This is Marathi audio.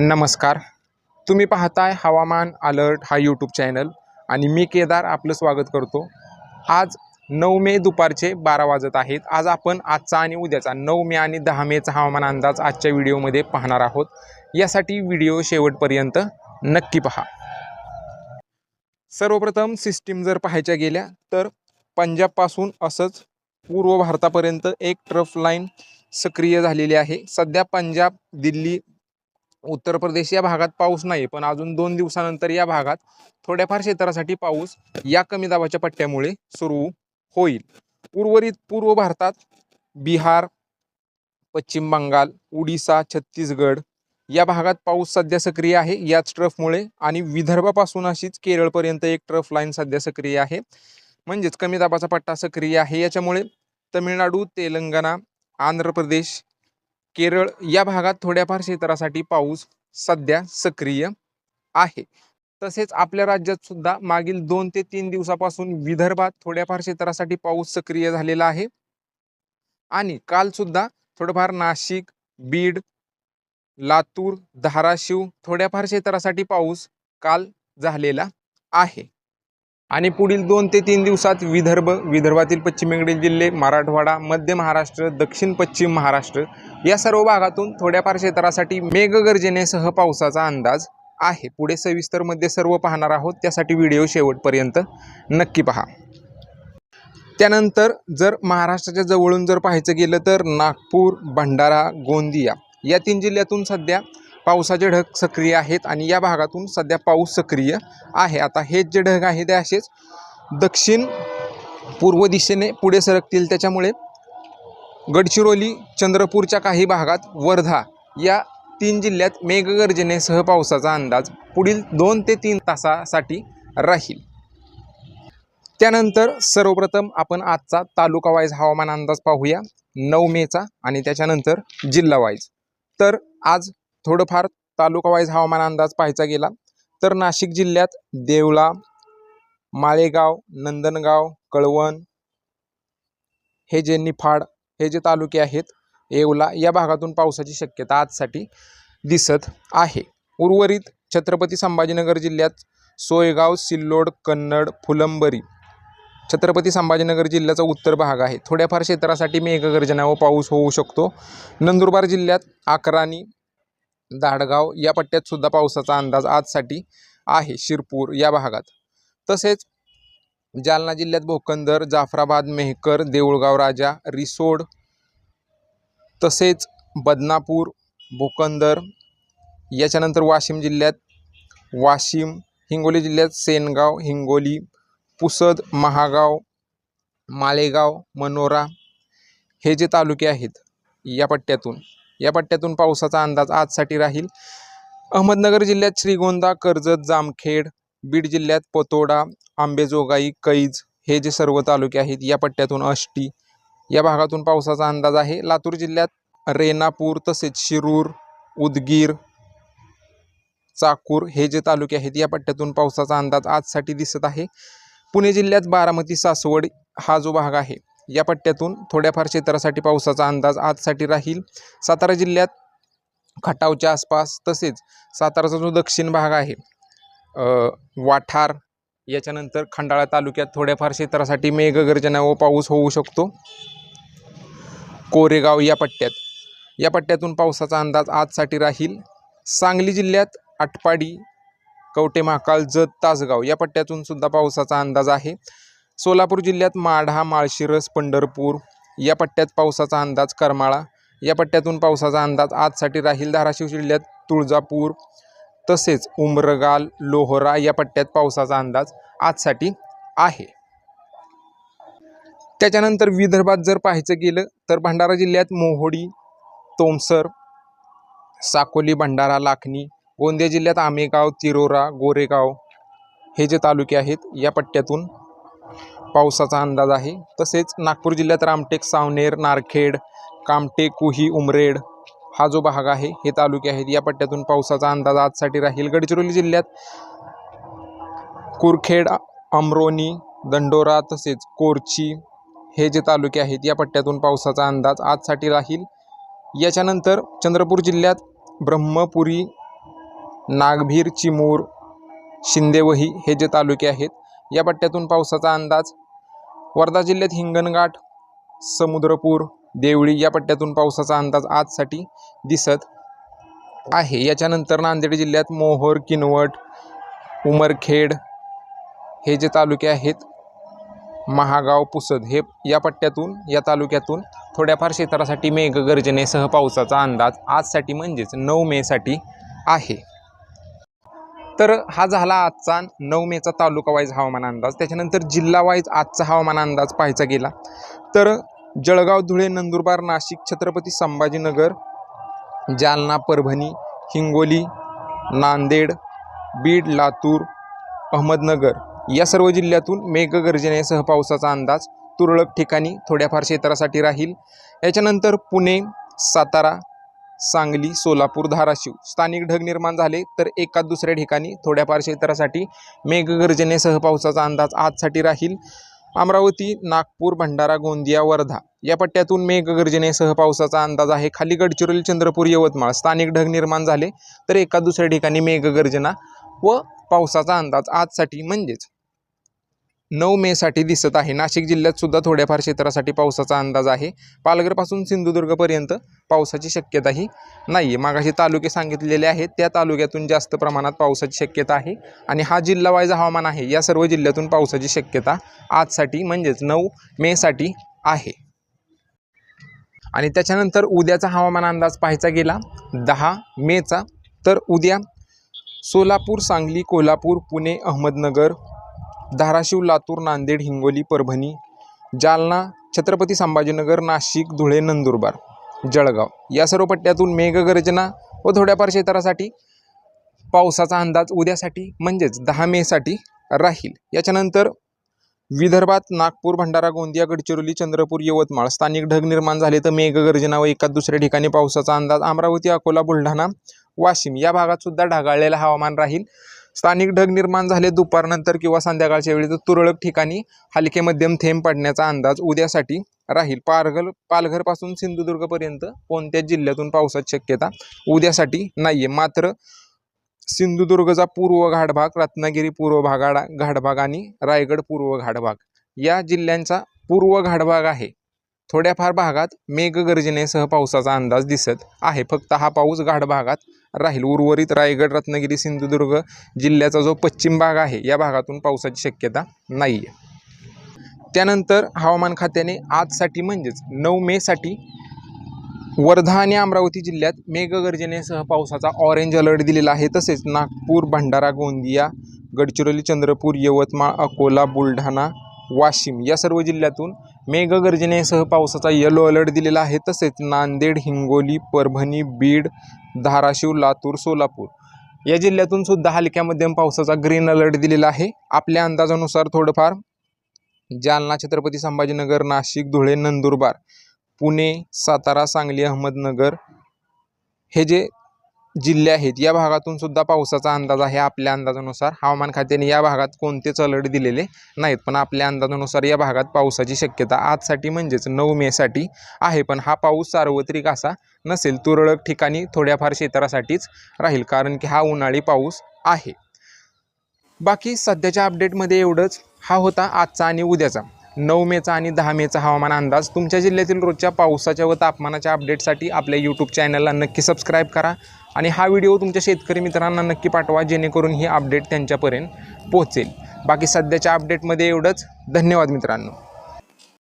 नमस्कार. तुम्ही पाहताय हवामान अलर्ट हा यूट्यूब चॅनल आणि मी केदार आपलं स्वागत करतो. आज नऊ मे दुपारचे बारा वाजत आहेत. आज आपण आजचा आणि उद्याचा नऊ मे आणि दहा मेचा हवामान अंदाज आजच्या व्हिडिओमध्ये पाहणार आहोत. यासाठी व्हिडिओ शेवटपर्यंत नक्की पहा. सर्वप्रथम सिस्टीम जर पाहायच्या गेल्या तर पंजाबपासून असंच पूर्व भारतापर्यंत एक ट्रफ लाईन सक्रिय झालेली आहे. सध्या पंजाब दिल्ली उत्तर प्रदेश या भागात पाऊस नाही पण अजून दोन दिवसानंतर या भागात थोड्याफार क्षेत्रासाठी पाऊस या कमी दाबाच्या पट्ट्यामुळे सुरू होईल. उर्वरित पूर्व भारतात बिहार पश्चिम बंगाल उडिसा छत्तीसगड या भागात पाऊस सध्या सक्रिय आहे. याच ट्रफमुळे आणि विदर्भापासून अशीच केरळपर्यंत एक ट्रफ लाईन सध्या सक्रिय आहे. म्हणजेच कमी दाबाचा पट्टा सक्रिय आहे. याच्यामुळे तमिळनाडू तेलंगणा आंध्र प्रदेश केरळ या भागात थोड्याफार क्षेत्रासाठी पाऊस सध्या सक्रिय आहे. तसेच आपल्या राज्यात सुद्धा मागील दोन ते तीन दिवसापासून विदर्भात थोड्याफार क्षेत्रासाठी पाऊस सक्रिय झालेला आहे. आणि काल सुद्धा थोडंफार नाशिक बीड लातूर धाराशिव थोड्याफार क्षेत्रासाठी पाऊस काल झालेला आहे. आणि पुढील दोन ते तीन दिवसात विदर्भ विदर्भातील पश्चिमेकडील जिल्हे मराठवाडा मध्य महाराष्ट्र दक्षिण पश्चिम महाराष्ट्र या सर्व भागातून थोड्याफार क्षेत्रासाठी मेघगर्जनेसह पावसाचा अंदाज आहे. पुढे सविस्तरमध्ये सर्व पाहणार आहोत. त्यासाठी व्हिडिओ शेवटपर्यंत नक्की पहा. त्यानंतर जर महाराष्ट्राच्या जवळून जर पाहायचं गेलं तर नागपूर भंडारा गोंदिया या तीन जिल्ह्यातून सध्या पावसाचे ढग सक्रिय आहेत आणि या भागातून सध्या पाऊस सक्रिय आहे. आता हे जे ढग आहे ते असेच दक्षिण पूर्व दिशेने पुढे सरकतील. त्याच्यामुळे गडचिरोली चंद्रपूरच्या काही भागात वर्धा या तीन जिल्ह्यात मेघगर्जनेसह पावसाचा अंदाज पुढील दोन ते तीन तासासाठी राहील. त्यानंतर सर्वप्रथम आपण आजचा तालुका वाईज हवामान अंदाज पाहूया. नऊ मेचा आणि त्याच्यानंतर जिल्हा वाईज. तर आज थोडंफार तालुका वाईज हवामान अंदाज पाहायचा गेला तर नाशिक जिल्ह्यात देवळा माळेगाव नंदनगाव कळवण हे जे निफाड हे जे तालुके आहेत येवला या भागातून पावसाची शक्यता आजसाठी दिसत आहे. उर्वरित छत्रपती संभाजीनगर जिल्ह्यात सोयगाव सिल्लोड कन्नड फुलंबरी छत्रपती संभाजीनगर जिल्ह्याचा उत्तर भाग आहे. थोड्याफार क्षेत्रासाठी मेघगर्जना व पाऊस होऊ शकतो. नंदुरबार जिल्ह्यात अकराणी दाडगाव या पट्ट्यात सुद्धा पावसाचा अंदाज आजसाठी आहे शिरपूर या भागात. तसेच जालना जिल्ह्यात भोकंदर जाफराबाद मेहकर देऊळगाव राजा रिसोड तसेच बदनापूर भोकंदर याच्यानंतर वाशिम जिल्ह्यात वाशिम हिंगोली जिल्ह्यात सेनगाव हिंगोली पुसद महागाव माळेगाव मनोरा हे जे तालुके आहेत या पट्ट्यातून. या पट्ट्यातून पावसाचा अंदाज आजसाठी राहील. अहमदनगर जिल्ह्यात श्रीगोंदा कर्जत जामखेड बीड जिल्ह्यात पतोडा आंबेजोगाई कैज हे जे सर्व तालुके आहेत या पट्ट्यातून अष्टी या भागातून पावसाचा अंदाज आहे. लातूर जिल्ह्यात रेणापूर तसेच शिरूर उदगीर चाकूर हे जे तालुके आहेत या पट्ट्यातून पावसाचा अंदाज आजसाठी दिसत आहे. पुणे जिल्ह्यात बारामती सासवड हा जो भाग आहे या पट्ट्यातून थोड्याफार क्षेत्रासाठी पावसाचा अंदाज आजसाठी राहील. सातारा जिल्ह्यात खटावच्या आसपास तसेच साताराचा जो दक्षिण भाग आहे वाठार याच्यानंतर खंडाळा तालुक्यात थोड्याफार क्षेत्रासाठी मेघगर्जना व पाऊस होऊ शकतो. कोरेगाव या पट्ट्यात. या पट्ट्यातून पावसाचा अंदाज आजसाठी राहील. सांगली जिल्ह्यात आटपाडी कवटे महाकाळ जत तासगाव या पट्ट्यातून सुद्धा पावसाचा अंदाज आहे. सोलापूर जिल्ह्यात माढा माळशिरस पंढरपूर या पट्ट्यात पावसाचा अंदाज करमाळा या पट्ट्यातून पावसाचा अंदाज आजसाठी राहील धाराशिव जिल्ह्यात तुळजापूर तसेच उमरगाल लोहरा या पट्ट्यात पावसाचा अंदाज आजसाठी आहे. त्याच्यानंतर विदर्भात जर पाहायचं गेलं तर भंडारा जिल्ह्यात मोहोडी तोमसर साकोली भंडारा लाखनी गोंदिया जिल्ह्यात आमेगाव तिरोरा गोरेगाव हे जे तालुके आहेत या पट्ट्यातून पावसाचा अंदाज आहे. तसेच नागपूर जिल्ह्यात रामटेक सावनेर नारखेड कामटे कुही उमरेड हा जो भाग आहे हे तालुके आहेत. या पट्ट्यातून पावसाचा अंदाज आजसाठी राहील. गडचिरोली जिल्ह्यात कुरखेड अमरोनी दंडोरा तसेच कोरची हे जे तालुके आहेत या पट्ट्यातून पावसाचा अंदाज आजसाठी राहील. याच्यानंतर चंद्रपूर जिल्ह्यात ब्रह्मपुरी नागभीर चिमूर शिंदेवही हे जे तालुके आहेत या पट्ट्यातून पावसाचा अंदाज. वर्धा जिल्ह्यात हिंगणघाट समुद्रपूर देवळी या पट्ट्यातून पावसाचा अंदाज आजसाठी दिसत आहे. याच्यानंतर नांदेड जिल्ह्यात मोहोर किनवट उमरखेड हे जे तालुके आहेत महागाव पुसद हे या पट्ट्यातून या तालुक्यातून थोड्याफार क्षेत्रासाठी मेघगर्जनेसह पावसाचा अंदाज आजसाठी म्हणजेच नऊ मेसाठी आहे. तर हा झाला आजचा नऊ मेचा तालुका वाईज हवामान अंदाज. त्याच्यानंतर जिल्हा वाईज आजचा हवामान अंदाज पाहायचा गेला तर जळगाव धुळे नंदुरबार नाशिक छत्रपती संभाजीनगर जालना परभणी हिंगोली नांदेड बीड लातूर अहमदनगर या सर्व जिल्ह्यातून मेघगर्जनेसह पावसाचा अंदाज तुरळक ठिकाणी थोड्याफार क्षेत्रासाठी राहील. याच्यानंतर पुणे सातारा सांगली सोलापूर धाराशिव स्थानिक ढग निर्माण झाले तर एका दुसऱ्या ठिकाणी थोड्याफार क्षेत्रासाठी मेघगर्जनेसह पावसाचा अंदाज आजसाठी राहील. अमरावती नागपूर भंडारा गोंदिया वर्धा या पट्ट्यातून मेघगर्जनेसह पावसाचा अंदाज आहे. खाली गडचिरोली चंद्रपूर यवतमाळ स्थानिक ढग निर्माण झाले तर एका दुसऱ्या ठिकाणी मेघगर्जना व पावसाचा अंदाज आजसाठी म्हणजेच नऊ मेसाठी दिसत आहे. नाशिक जिल्ह्यात सुद्धा थोड्याफार क्षेत्रासाठी पावसाचा अंदाज आहे. पालघरपासून सिंधुदुर्गपर्यंत पावसाची शक्यताही नाही आहे मागाशी तालुके सांगितलेले आहेत त्या तालुक्यातून जास्त प्रमाणात पावसाची शक्यता आहे आणि हा जिल्हावाईज हवामान आहे. या सर्व जिल्ह्यातून पावसाची शक्यता आजसाठी म्हणजेच नऊ मेसाठी आहे. आणि त्याच्यानंतर उद्याचा हवामान अंदाज पाहायचा गेला दहा मेचा तर उद्या सोलापूर सांगली कोल्हापूर पुणे अहमदनगर धाराशिव लातूर नांदेड हिंगोली परभणी जालना छत्रपती संभाजीनगर नाशिक धुळे नंदुरबार जळगाव. या सर्व पट्ट्यातून मेघगर्जना व थोड्याफार क्षेत्रासाठी पावसाचा अंदाज उद्यासाठी म्हणजेच दहा मेसाठी राहील. याच्यानंतर विदर्भात नागपूर भंडारा गोंदिया गडचिरोली चंद्रपूर यवतमाळ स्थानिक ढग निर्माण झाले तर मेघगर्जना व एका दुसऱ्या ठिकाणी पावसाचा अंदाज अमरावती अकोला बुलढाणा वाशिम या भागात सुद्धा ढगाळलेलं हवामान राहील. स्थानिक ढग निर्माण झाले दुपारनंतर किंवा संध्याकाळच्या वेळी तर तुरळक ठिकाणी हलके मध्यम थेंब पडण्याचा अंदाज उद्यासाठी राहील. पालघर पालघरपासून सिंधुदुर्गपर्यंत कोणत्याच जिल्ह्यातून पावसाची शक्यता उद्यासाठी नाही आहे मात्र सिंधुदुर्गचा पूर्व घाटभाग रत्नागिरी पूर्व भागाडा घाटभाग आणि रायगड पूर्व घाटभाग या जिल्ह्यांचा पूर्व घाटभाग आहे. थोड्याफार भागात मेघगर्जनेसह पावसाचा अंदाज दिसत आहे. फक्त हा पाऊस घाटभागात राहील. उर्वरित रायगड रत्नागिरी सिंधुदुर्ग जिल्ह्याचा जो पश्चिम भाग आहे या भागातून पावसाची शक्यता नाही आहे त्यानंतर हवामान खात्याने आजसाठी म्हणजेच नऊ मेसाठी वर्धा आणि अमरावती जिल्ह्यात मेघगर्जनेसह पावसाचा ऑरेंज अलर्ट दिलेला आहे. तसेच नागपूर भंडारा गोंदिया गडचिरोली चंद्रपूर यवतमाळ अकोला बुलढाणा वाशिम या सर्व जिल्ह्यातून मेघगर्जनेसह पावसाचा येलो अलर्ट दिलेला आहे. तसेच नांदेड हिंगोली परभणी बीड धाराशिव लातूर सोलापूर या जिल्ह्यातून सुद्धा हलक्या मध्यम पावसाचा ग्रीन अलर्ट दिलेला आहे. आपल्या अंदाजानुसार थोडंफार जालना छत्रपती संभाजीनगर नाशिक धुळे नंदुरबार पुणे सातारा सांगली अहमदनगर हे जे जिल्हे आहेत. या भागातून सुद्धा पावसाचा अंदाज आहे. आपल्या अंदाजानुसार हवामान खात्याने या भागात कोणतेच अलर्ट दिलेले नाहीत. पण आपल्या अंदाजानुसार या भागात पावसाची शक्यता आजसाठी म्हणजेच नऊ मेसाठी आहे. पण हा पाऊस सार्वत्रिक असा नसेल तुरळक ठिकाणी थोड्याफार क्षेत्रासाठीच राहील. कारण की हा उन्हाळी पाऊस आहे. बाकी सध्याच्या अपडेटमध्ये एवढंच. हा होता आजचा आणि उद्याचा. नऊ मेचा आणि दहा मेचा हवामान अंदाज. तुमच्या जिल्ह्यातील रोजच्या पावसाच्या व तापमानाच्या अपडेटसाठी आपल्या यूट्यूब चॅनलला नक्की सबस्क्राईब करा. आणि हा व्हिडिओ तुमच्या शेतकरी मित्रांना नक्की पाठवा जेणेकरून ही अपडेट त्यांच्यापर्यंत पोहोचेल. बाकी सध्याच्या अपडेटमध्ये एवढंच. धन्यवाद मित्रांनो.